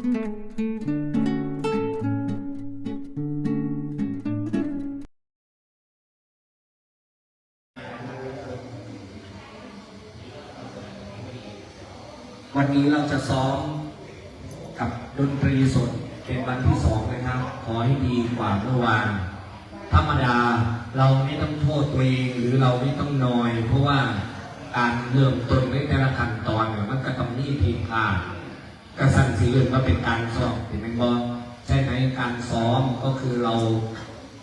วันนี้เราจะซ้อมกับดนตรีสดเป็นวันที่สองนะครับ ขอให้ดีกว่าเมื่อวานธรรมดาเราไม่ต้องโทษตัวเองหรือเราไม่ต้องนอย เพราะว่าการเริ่มต้นในแต่ละขั้นตอนมันก็ต้องมีผิดพลาด กระสันสีเรื่องว่าเป็นการซ้อมเห็นไหมบอใช่ไหมการซ้อมก็คือเรา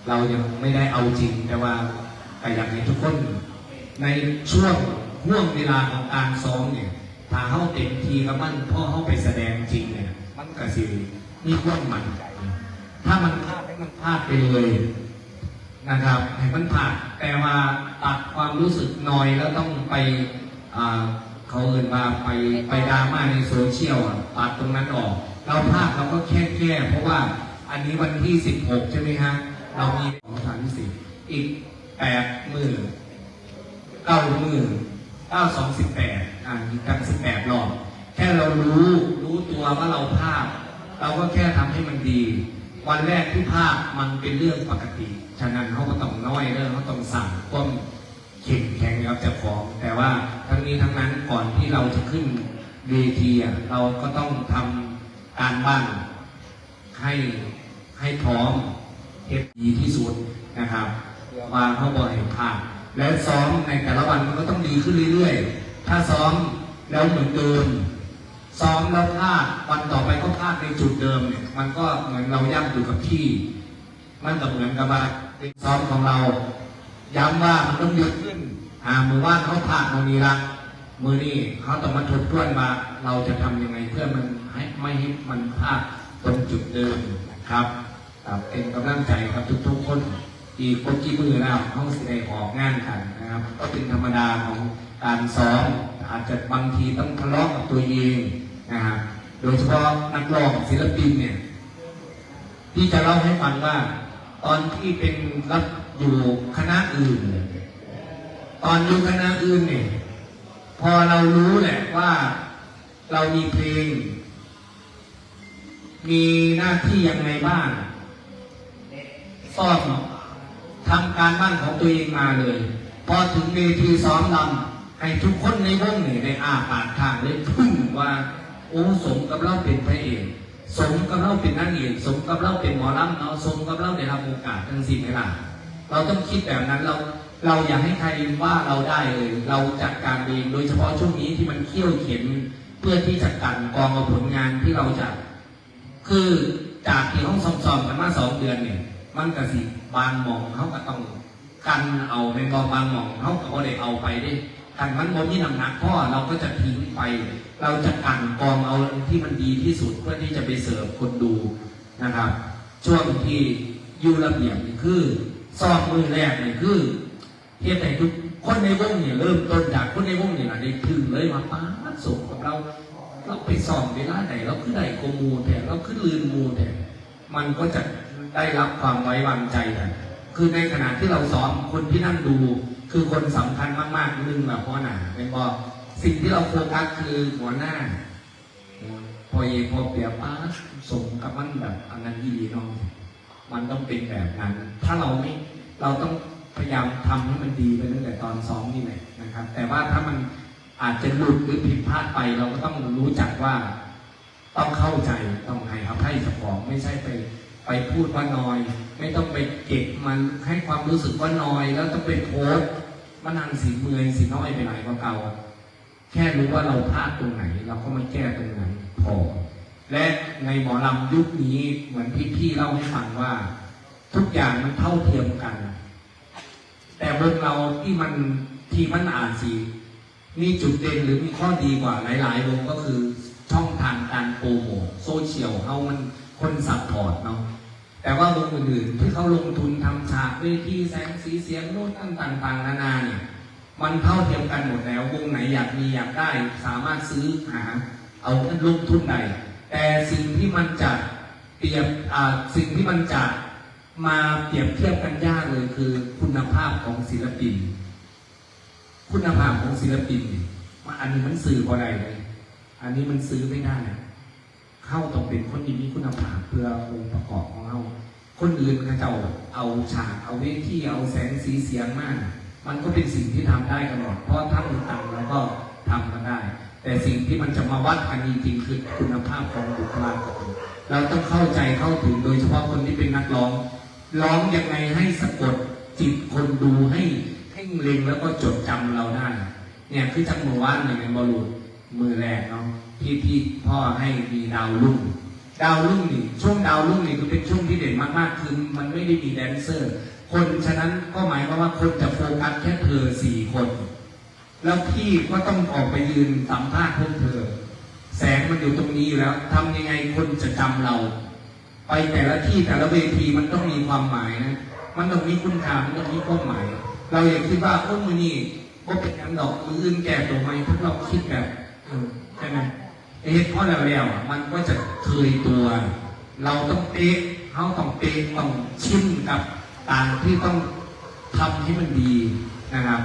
เรายังไม่ได้เอาจริง แต่ว่าแต่อยากให้ทุกคนในช่วงห่วงเวลาของการซ้อมเนี่ยถ้าเข้าเต็มทีกับมันพ่อเข้าไปแสดงจริงเนี่ยมันก็สิมีความมันใจถ้ามันพลาดให้มันพลาดไปเลยนะครับให้มันพลาดแต่ว่าตัดความรู้สึกนอยแล้วต้องไปอ่า เขาเอ่นมาไปไปดราม่าในโซเชียลอะตัดตรงนั้นออก เราพลาดเราก็แค่แก้เพราะว่าอันนี้วันที่ 16 ใช่ไหมฮะ เรามีของฐานสิบอีกแปดหมื่นเก้าหมื่นเก้าสองสิบแปดอ่านอีกันสิบแปดรอบแค่เรารู้รู้ตัวว่าเราพลาดเราก็แค่ทำให้มันดี วันแรกที่พลาดมันเป็นเรื่องปกติ ฉะนั้นเขาก็ต้องน้อยเรื่องเขาต้องสั่งก้ม เข่งแข็งแล้วจะฟ้องแต่ว่าทั้งนี้ทั้งนั้นก่อนที่เราจะขึ้นเวทีอะเราก็ต้องทำการบ้านให้ให้พร้อมเอฟดีที่สุดนะครับวางเข้าบอลเห็นพลาดและซ้อมในแต่ละวันมันก็ต้องดีขึ้นเรื่อยๆ ถ้าซ้อมแล้วเหมือนเดิมซ้อมแล้วพลาดวันต่อไปก็พลาดในจุดเดิมเนี่ยมันก็เหมือนเราย่ำอยู่กับที่ มันก็เหมือนกับว่าเป็นซ้อมของเรา ย้ำว่ามันต้องดีขึ้นหามือว่าเขาพลาดตรงนี้ละมือนี่เขาต้องมาทบทวนว่าเราจะทำยังไงเพื่อมันให้ไม่ให้มันพลาดตรงจุดเดิมนะครับครับเป็นกำลังใจครับทุกๆคนอีกคนกี่มือแล้วห้องสิได้ออกงานกันนะครับ ก็เป็นธรรมดาของการซ้อมอาจจะบางทีต้องทะเลาะกับตัวเองนะครับโดยเฉพาะนักร้องศิลปินเนี่ย ที่จะเล่าให้ฟังว่า ตอนที่เป็นรับอยู่คณะอื่น ตอนอยู่คณะอื่นเนี่ยพอเรารู้แหละว่าเรามีเพลง มีหน้าที่ยังไงบ้างซ่อมทำการบ้านของตัวเองมาเลย พอถึงเวทีซ้อมลำให้ทุกคนในวงเนี่ยได้อาปากทางเลยพึ่งว่าโอ้สมกับเราเป็นพระเอก สมกับเราเป็นนางเอกสมกับเราเป็นหมอลำเนาะสมกับเราได้รับโอกาสทั้งสิ้นไหมล่ะเราต้องคิดแบบนั้นเราเราอยากให้ใครว่าเราได้เลยเราจัดการเองโดยเฉพาะช่วงนี้ที่มันเขี่ยวเข็นเพื่อที่จะกันกองเอาผลงานที่เราจะคือจากที่ห้องซ้อมๆกันมาสองเดือนเนี่ยมันก็สิบางหมองเขาก็ต้องกันเอาในกองบางหมองเขาก็บ่ได้เอาไปได้ กันมันบนที่นำหนักพ่อเราก็จะทิ้งไป เราจะกันกองเอาที่มันดีที่สุดเพื่อที่จะไปเสิร์ฟคนดูนะครับ ช่วงที่อยูระเบียบคือซ้อมมือแรกนี่คือเทียบแต่ทุกคนในวงเนี่ยเริ่มต้นจากคนในวงเนี่ยนะได้ถึงเลยมาป้าส่งกับเราเราไปสอบเวลาไหนเราขึ้นได้โกมูแต่เราขึ้นลืนมูแต่มันก็จะได้รับความไว้วางใจกันคือในขณะที่เราซ้อมคนที่นั่งดู คือคนสำคัญมากๆหนึ่งแบบพ่อหนาเป็นบอกสิ่งที่เราโฟกัสคือหัวหน้า พอเยพอเปียป้าสมกับมันแบบอันนั้นดีเนาะมันต้องเป็นแบบนั้น ถ้าเราไม่เราต้องพยายามทำให้มันดีไปตั้งแต่ตอนซ้อมนี่แหละนะครับ แต่ว่าถ้ามันอาจจะหลุดหรือผิดพลาดไป เราก็ต้องรู้จักว่า ต้องเข้าใจต้องให้อภัยเจ้าของไม่ใช่ไป ไปพูดว่าน้อย ไม่ต้องไปเก็บมันให้ความรู้สึกว่าน้อย แล้วต้องไปโพสมันนันสีเมืองสีน้อยไปไหนก็เก่า แค่รู้ว่าเราพลาดตรงไหน เราก็มาแก้ตรงนั้นพอ และในหมอลำยุคนี้เหมือนที่พี่เล่าให้ฟังว่า ทุกอย่างมันเท่าเทียมกัน แต่วงเราที่มันที่มันอ่านสีมีจุดเด่นหรือมีข้อดีกว่าหลายๆวงก็คือางการโปรโมทโซเชียลเขามันคนซัพพอร์ตเนาะแต่ว่าวงอื่นๆที่เขาลงทุนทำฉากเวทีแสงสีเสียงโน้นนั่นต่างๆนานาเนี่ยมันเท่าเทียมกันหมดแล้ววงไหนอยากมีอยากได้สามารถซื้อหาเอาเงินลงทุนใดแต่สิ่งที่มันจะเปรียบสิ่งที่มันจะมาเปรียบเทียบกันยากเลยคือคุณภาพของศิลปิน คุณภาพของศิลปินมันอันนี้มันซื้อบ่ได้เลย อันนี้มันซื้อไม่ได้ เข้าต้องเป็นคนที่มีคุณภาพเพื่อองค์ประกอบของเรา คนอื่นเขาเจ้าเอาฉากเอาเวทีเอาแสงสีเสียงมาก มันก็เป็นสิ่งที่ทำได้กันหมดเพราะถ้ามีตังค์แล้วก็ทำกันได้ แต่สิ่งที่มันจะมาวัดกันจริงๆคือคุณภาพของบุคลากรเราต้องเข้าใจเข้าถึงโดยเฉพาะคนที่เป็นนักร้อง ร้องยังไงให้สะกดจิตคนดูให้ให้เล็งแล้วก็จดจำเราได้ เนี่ยคือจังหวะว่านหนึ่งในบอลลูน มือแรกเนาะที่ที่พ่อให้มีดาวรุ่งดาวรุ่งนี่ช่วงดาวรุ่งนี่คือเป็นช่วงที่เด่นมากๆคือมันไม่ได้มีแดนเซอร์ คนฉะนั้นก็หมายความว่าคนจะโฟกัสแค่เธอสี่คน แล้วพี่ก็ต้องออกไปยืนสัมภาษณ์พวกเธอ แสงมันอยู่ตรงนี้อยู่แล้วทำยังไงคนจะจำเรา ไปแต่ละที่แต่ละเวทีมันต้องมีความหมายนะมันต้องมีคุณค่ามันต้องมีความหมาย เราอย่าคิดว่าโอ้มือนี่ก็เป็นอันดอกมืออื่นแก่ตัวไหมถ้าเราคิดแบบ ใช่ไหมเอ๊ะเพราะแล้วแล้วอะมันก็จะเคยตัว เราต้องเป๊ะเขาต้องเป๊ะต้องชินกับการที่ต้องทำให้มันดีนะครับ